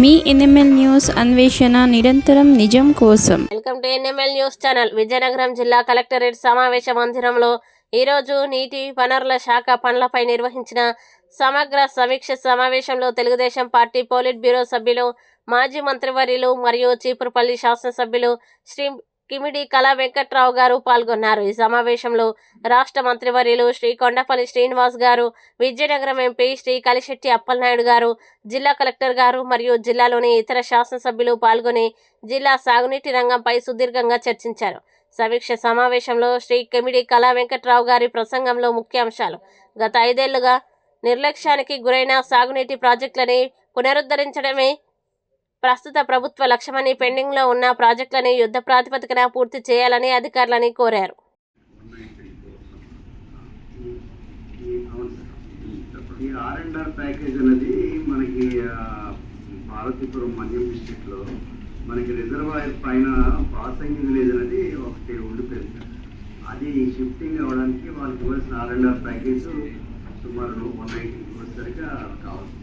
మీ NML news అన్వేషణ నిరంతరం నిజం కోసం. Welcome to NML news channel. Vizianagaram జిల్లా కలెక్టరేట్ సమావేశ మందిరంలో ఈరోజు నీటి వనరుల శాఖ పనులపై నిర్వహించిన సమగ్ర సమీక్ష సమావేశంలో తెలుగుదేశం పార్టీ పోలిట్ బ్యూరో సభ్యులు మాజీ మంత్రివర్యులు మరియు చీపురుపల్లి శాసనసభ్యులు శ్రీ కిమిడి కళా వెంకట్రావు గారు పాల్గొన్నారు. ఈ సమావేశంలో రాష్ట్ర మంత్రివర్యులు శ్రీ కొండపల్లి శ్రీనివాస్ గారు విజయనగరం ఎంపీ శ్రీ కలిశెట్టి అప్పలనాయుడు గారు జిల్లా కలెక్టర్ గారు మరియు జిల్లాలోని ఇతర శాసనసభ్యులు పాల్గొని జిల్లా సాగునీటి రంగంపై సుదీర్ఘంగా చర్చించారు. సమీక్ష సమావేశంలో శ్రీ కిమిడి కళా వెంకట్రావు గారి ప్రసంగంలో ముఖ్యాంశాలు గత ఐదేళ్ళుగా నిర్లక్ష్యానికి గురైన సాగునీటి ప్రాజెక్టులని పునరుద్ధరించడమే ప్రస్తుత ప్రభుత్వ లక్ష్యమని పెండింగ్లో ఉన్న ప్రాజెక్టులని యుద్ధ ప్రాతిపదికన పూర్తి చేయాలని అధికారులని కోరారు. ఈ ఆర్ అండ్ ఆర్ ప్యాకేజ్ అనేది మనకి పార్వతీపురం మన్యం డిస్ట్రిక్ట్ మనకి రిజర్వాయర్ పైన పాసంగి విలేజ్ అనేది ఒకటి ఉండిపోయింది అది షిఫ్టింగ్ అవ్వడానికి వాళ్ళకి ఇవ్వాల్సిన ఆర్ అండ్ ఆర్ ప్యాకేజ్ సుమారు వన్ నైన్టీ వచ్చేసరికి కావచ్చు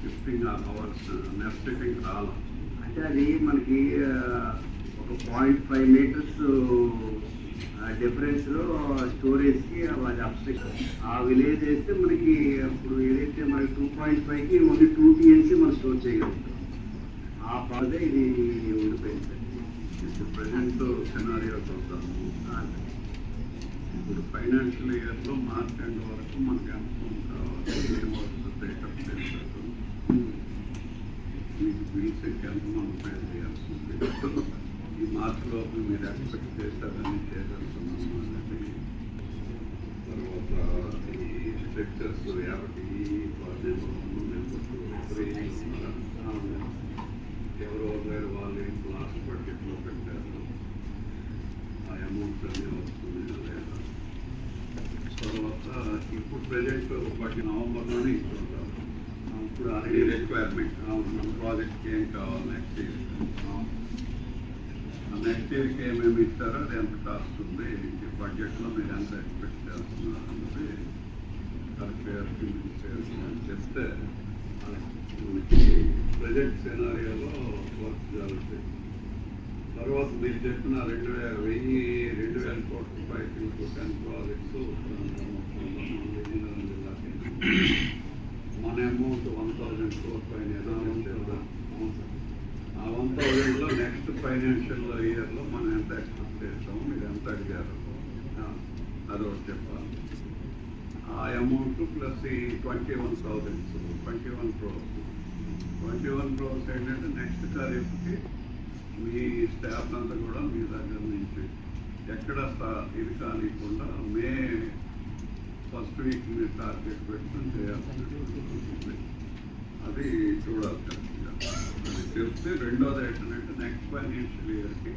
షిఫ్టింగ్ అవ్వాల్సిన నెక్స్ట్ రావాలి అంటే అది మనకి ఒక పాయింట్ ఫైవ్ మీటర్స్ డిఫరెన్స్లో స్టోరేజ్కి అది అప్స్ట్రిక్ ఆ విలేజ్ వేస్తే మనకి అప్పుడు ఏదైతే మనకి టూ పాయింట్ ఫైవ్కి ఓన్లీ టూ టీఎన్సీ మనం స్టోర్ చేయగలుగుతాం. ఆ పదే ఇది ఉండిపోయింది. ప్రజెంట్ సినారియో చూద్దాం. ఇప్పుడు ఫైనాన్షియల్ ఇయర్లో మార్చ్ ఎండ్ వరకు మనకి ఎంత కావాలి బిల్స్ ఎంత మనం ప్రయత్నం చేయాల్సి ఉంది ఈ మార్చ్ లోపల మీరు ఎక్స్పెక్ట్ చేస్తారని చేసేస్తున్నాము అనేది తర్వాత ఈ స్ట్రక్చర్స్ యాభై ఎవరో వేరు వాళ్ళు లాస్ట్ బడ్జెట్లో పెట్టారు ఆ అమౌంట్ అన్నీ వస్తుంది లేదా? తర్వాత ఇప్పుడు ప్రజెంట్ ఒకటి నవంబర్లోనే ఇస్తుంటారు ఇప్పుడు అది రిక్వైర్మెంట్ మన ప్రాజెక్ట్కి ఏం కావాలి నెక్స్ట్ ఇయర్ నెక్స్ట్ ఇయర్కి ఏమేమి ఇస్తారో అది ఎంత కాస్ట్ ఉంది బడ్జెట్లో మీరు ఎంత ఎక్స్పెక్ట్ చేస్తున్నారు అన్నది కలెక్టర్ మినిస్టర్ చెప్తే మనకి ప్రజెంట్ సినారియోలో వర్క్ జరుగుతుంది తర్వాత మీరు చెప్పిన రెండు వేల వెయ్యి రెండు వేల కోట్ల రూపాయలు టెన్ ప్రాజెక్ట్స్ జిల్లాకి అమౌంట్ వన్ థౌజండ్ క్రోర్ పైన ఏదో ఉంది కదా? ఆ వన్ థౌజండ్లో నెక్స్ట్ ఫైనాన్షియల్ ఇయర్లో మనం ఎంత ఎక్స్పెక్ట్ చేస్తామో మీరు ఎంత అడిగారు. అది అదొకటి చెప్పాలి. ఆ అమౌంట్ ప్లస్ ఈ twenty one thousands twenty one crores. Twenty one crores ఏంటంటే నెక్స్ట్ ఖరీఫ్కి మీ స్టాఫ్ అంతా కూడా మీ దగ్గర నుంచి ఎక్కడ ఇది కానికుండా మే ఫస్ట్ వీక్ మీరు టార్గెట్ పెట్టుకుని అది చూడాలి కరెక్ట్గా. అది చెప్తే రెండోది ఏంటంటే నెక్స్ట్ ఫైనాన్షియల్ ఇయర్కి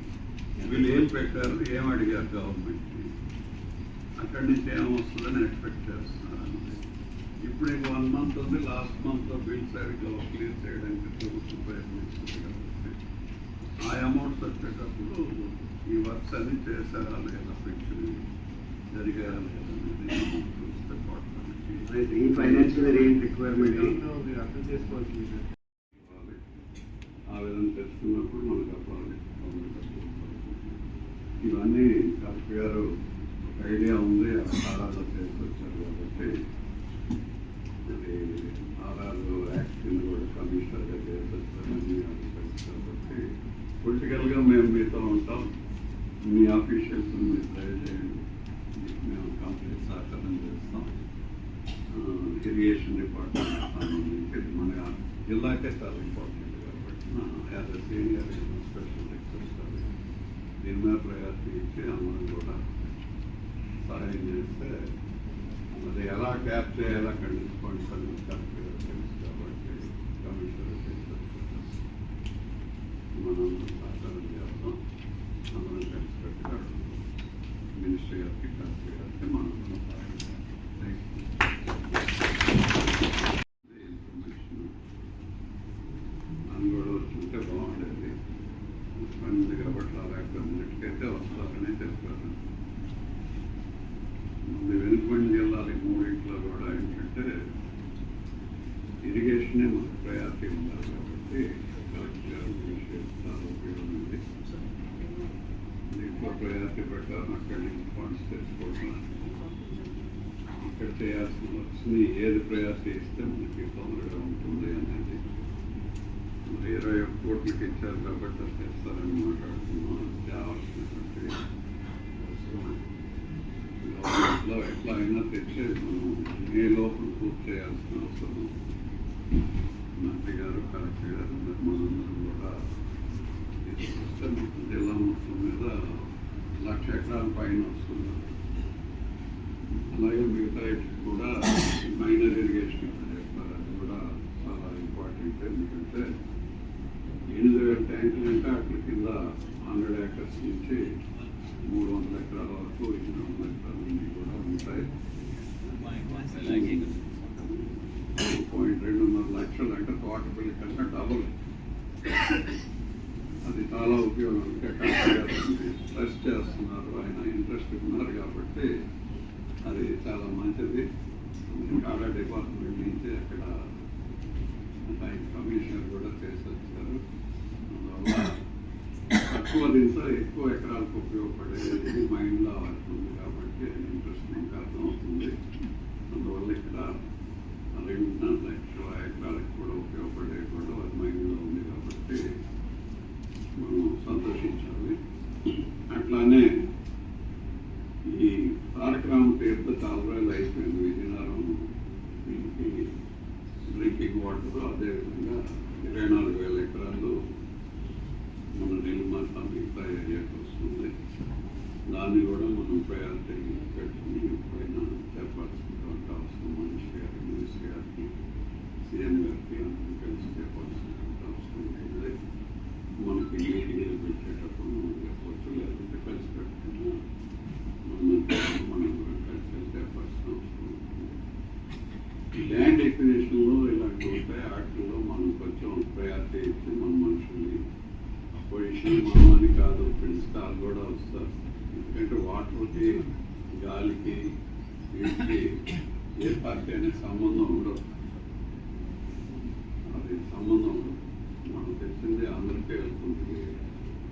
వీళ్ళు ఏం పెట్టారు ఏం అడిగారు గవర్నమెంట్కి అక్కడి నుంచి ఏమొస్తుందని ఎక్స్పెక్ట్ చేస్తున్నారు అంతే. ఇప్పుడు ఇంక వన్ మంత్ ఉంది లాస్ట్ మంత్ బిల్ సరిగ్గా క్లియర్ చేయడానికి ప్రభుత్వం ప్రయత్నిస్తుంది కాబట్టి ఆ అమౌంట్స్ వచ్చేటప్పుడు ఈ వర్క్స్ అన్ని చేశారా లేదా పెంచుని జరిగారా లేదా అనేది చూస్తే కోట్లకి ఈ ఫైనాన్షియల్ ఏం రిక్వైర్మెంట్ అర్థం చేసుకోవాల్సింది. ఆ విధంగా తెలుసుకున్నప్పుడు మనకు ఆ ప్రాజెక్ట్ ఇవన్నీ కలెక్టర్ గారు ఒక ఐడియా ఉంది ఆర్ఆర్లో చేసుకొచ్చారు కాబట్టి అది ఆర్ఆర్ యాక్ట్ కింద కూడా కమిషనర్గా చేసుకొచ్చారని అది తెలుసు కాబట్టి పొలిటికల్గా మేము మీతో ఉంటాం మీ ఆఫీషియల్స్ మీరు ట్రై చేయండి మీకు మేము కంప్లీట్ సహకారం చేస్తాం ఇరిగేషన్ డిపార్ట్మెంట్ సంబంధించి మన జిల్లాకే చాలా ఇంపార్టెంట్ కాబట్టి as a senior special request దీని మీద ప్రయారిటీ ఇచ్చి అందరం కూడా సహాయం చేస్తే అది ఎలా ట్యాప్ చేయాలి అక్కడ నుంచి ఫండ్స్ అనేది కరెక్ట్గా తెలుసు కాబట్టి కమిషనర్ మనం సహకారం చేస్తాం అందరం కలిసి పెట్టుగా మినిస్టర్ గారికి కలెక్టర్ గారికి మనం కూడా సహాయం చేస్తాం థ్యాంక్ యూ ఎక్కువ ప్రయారిటీ ప్రకారం అక్కడి నుంచి ఫండ్స్ తెచ్చుకోవడం ఇక్కడ చేయాల్సిన వస్తుంది ఏది ప్రయారిటీ ఇస్తే మనకి తొందరగా ఉంటుంది అనేది మరి ఇరవై ఒక్క కోట్లకి ఇచ్చారు కాబట్టి అది చేస్తారని మాట్లాడుతున్నాం తేవాల్సినటువంటి గవర్నమెంట్లో ఎట్లా అయినా తెచ్చేది మనం ఏ లోపల పూర్తి చేయాల్సిన అవసరం ఉంది. మంత్రి గారు కూడా జిల్లా మొత్తం మీద లక్ష ఎకరాల పైన వస్తుంది అలాగే మిగతా కూడా మైనర్ ఇరిగేషన్ చెప్పారు అది కూడా చాలా ఇంపార్టెంట్ ఎందుకంటే ఎనిమిది వేల ట్యాంకులు అంటే అక్కడ కింద హండ్రెడ్ ఏకర్స్ నుంచి మూడు వందల ఎకరాల వరకు ఎనిమిది వందల ఎకరాల నుండి కూడా ఉంటాయి పాయింట్ రెండున్నర లక్షలు అంటే తోటపల్లి కన్నా డబుల్ అది చాలా ఉపయోగం. ట్రస్ట్ చేస్తున్నారు ఆయన ఇంట్రెస్ట్ ఉన్నారు కాబట్టి అది చాలా మంచిది. చాలా డిపార్ట్మెంట్ నుంచి అక్కడ ఆయన కమిషనర్ కూడా చేసి వచ్చారు అందువల్ల తక్కువ దీంతో ఎక్కువ ఎకరాలకు ఉపయోగపడేది మైండ్లో ఉంది కాబట్టి ఇంట్రెస్ట్ మనకు అర్థమవుతుంది అందువల్ల ఇక్కడ రెండున్నర లక్షల ఎకరాలకు కూడా ఉపయోగపడే కూడా అది మైండ్లో ఉంది కాబట్టి మనం సంతోషించాలి అట్లానే ఈ తారకరామ తీర్థ చాలా రోజులు అయిపోయింది విజయనగరం దీనికి డ్రింకింగ్ వాటర్ అదేవిధంగా ఇరవై నాలుగు వేల ఎకరాల్లో మన నిర్మాణ మిగతా ఏరియాకి వస్తుంది. దాన్ని కూడా మనం ప్రయారిటీ పెట్టుకుని పైన చెప్పాల్సినటువంటి అవసరం మనిషి గారికి మినిస్టర్ గారికి సీఎం గారికి అందరికీ కలిసి చెప్పాల్సినటువంటి అవసరం ఉంది మనకి మీటింగ్లు పెట్టేటప్పుడు మనం చెప్పవచ్చు లేదంటే కలిసి పెట్టుకున్నా మనం మనం కూడా కలిసి చెప్పాల్సిన అవసరం ఉంటుంది ల్యాండ్ ఎక్విజిషన్లో ఇలాంటి ఉంటాయి వాటిల్లో మనం కొంచెం ప్రయారిటీ ఇచ్చి మన మనుషుల్ని పొజిషన్ మనం అని కాదు ప్రిన్సిపాల్ కూడా వస్తారు ఎందుకంటే గాలికి వీటికి ఏ పార్టీ అనే సంబంధం ఉండదు. అది సంబంధం ఉండదు. మనం తెలిసిందే అందరికీ వెళ్తుంది.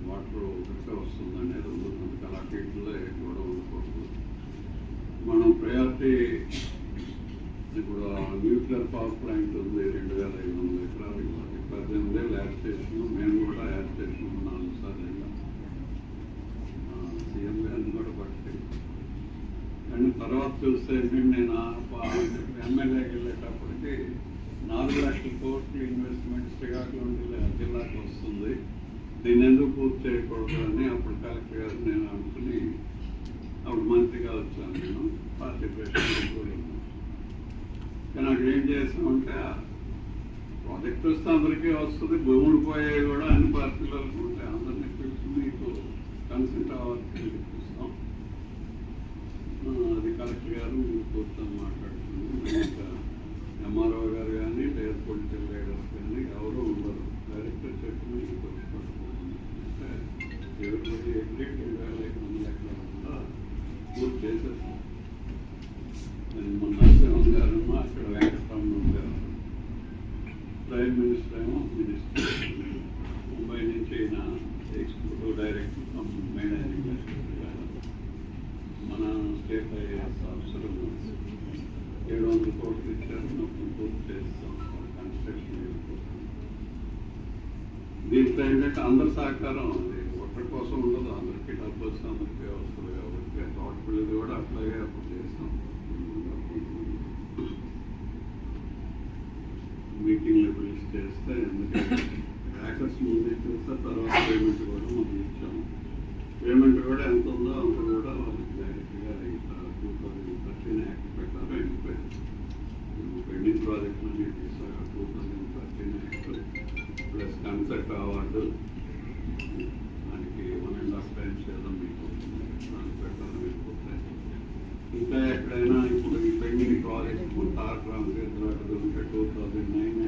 వాటర్ ఒకటే వస్తుంది అనేది ఉండదు. అందుకని అటు ఇటులో కూడా ఉండకూడదు. మనం ప్రయారిటీ ఇప్పుడు న్యూక్లియర్ పవర్ ప్లాంట్ ఉంది రెండు వేల ఐదు వందల ఎకరాలు ఇవ్వాలి. పద్దెనిమిది వేలు యాడ్ స్టేషన్ మేము కూడా యాడ్ స్టేషన్ నాలుగు సార్లు వెళ్ళాం ఆ, సీఎం గారిని కూడా పట్టి కానీ తర్వాత చూస్తే ఏంటంటే నేను ఎమ్మెల్యేకి వెళ్ళేటప్పటికి నాలుగు లక్షల కోట్లు ఇన్వెస్ట్మెంట్ శ్రీకాకుళం జిల్లా జిల్లాకు వస్తుంది. దీన్ని ఎందుకు పూర్తి చేయకూడదు అని అప్పుడు కలెక్టర్ గారు నేను అనుకుని అప్పుడు మంత్రిగా వచ్చాను నేను. పార్టీ ప్రెసిడెంట్ కూడా. కానీ అక్కడ ఏం చేస్తామంటే ప్రాజెక్ట్ వస్తే అందరికీ వస్తుంది భూములు పోయాయి కూడా అన్ని పార్టీలు ఉంటాయి. అందరినీ పిలిచి మీకు కన్సల్ట్ అవ్వాలి అది కలెక్టర్ గారు మీరు కూర్చొని మాట్లాడుతుంది ఎంఆర్ఓ గారు కానీ లేదా పొలిటికల్ లీడర్స్ కానీ ఎవరూ ఉండరు. డైరెక్టర్ చెప్పిన అంటే ఎవరు ఎగ్జిట్ రెండు వేల ఐదు వందల ఎకరాలు పూర్తి చేసేస్తాం. మొన్న గారు అక్కడ వెంకటరమణ గారు. ప్రైమ్ మినిస్టర్ ఏమో మినిస్టర్ ముంబై నుంచి ఆయన ఎగ్జిక్యూటివ్ డైరెక్టర్ మేనేజింగ్ డైరెక్టర్ గారు మన స్టేట్ ఐఏఎస్ ఆఫీసర్ ఏడు కోట్లు మొత్తం పూర్తి చేస్తాం కన్స్ట్రక్షన్ దీంట్లో ఏంటంటే అందరి సహకారం అది కోసం ఉండదు అందరికీ డబ్బు వస్తే అందరికీ వస్తుంది కాబట్టి తోటపల్లిది కూడా అట్లాగే అప్పుడు చేస్తాం మీటింగ్లు పిలిచి చేస్తే ఎందుకంటే హ్యాకర్స్ ముందే చేస్తే తర్వాత పేమెంట్ కూడా మనం ఇచ్చాము పేమెంట్ కూడా ఎంత ఉందో అంత కూడా వాళ్ళకి డైరెక్ట్గా టూ థౌజండ్ థర్టీన్ యాక్ట్ పెట్టారు వెళ్ళిపోయింది పెండింగ్ ప్రాజెక్ట్ అన్ని తీసారు two thousand thirteen act plus concept award దానికి వన్ అండ్ హాఫ్ టైమ్స్ ఏదో మీకు దానికి పెట్టాలని వెళ్ళిపోతాయి ఇంకా ఎక్కడైనా ఇప్పుడు ఈ పెండింగ్ ప్రాజెక్ట్ తారక రామచంద్ర ఉంటే టూ థౌజండ్ నైన్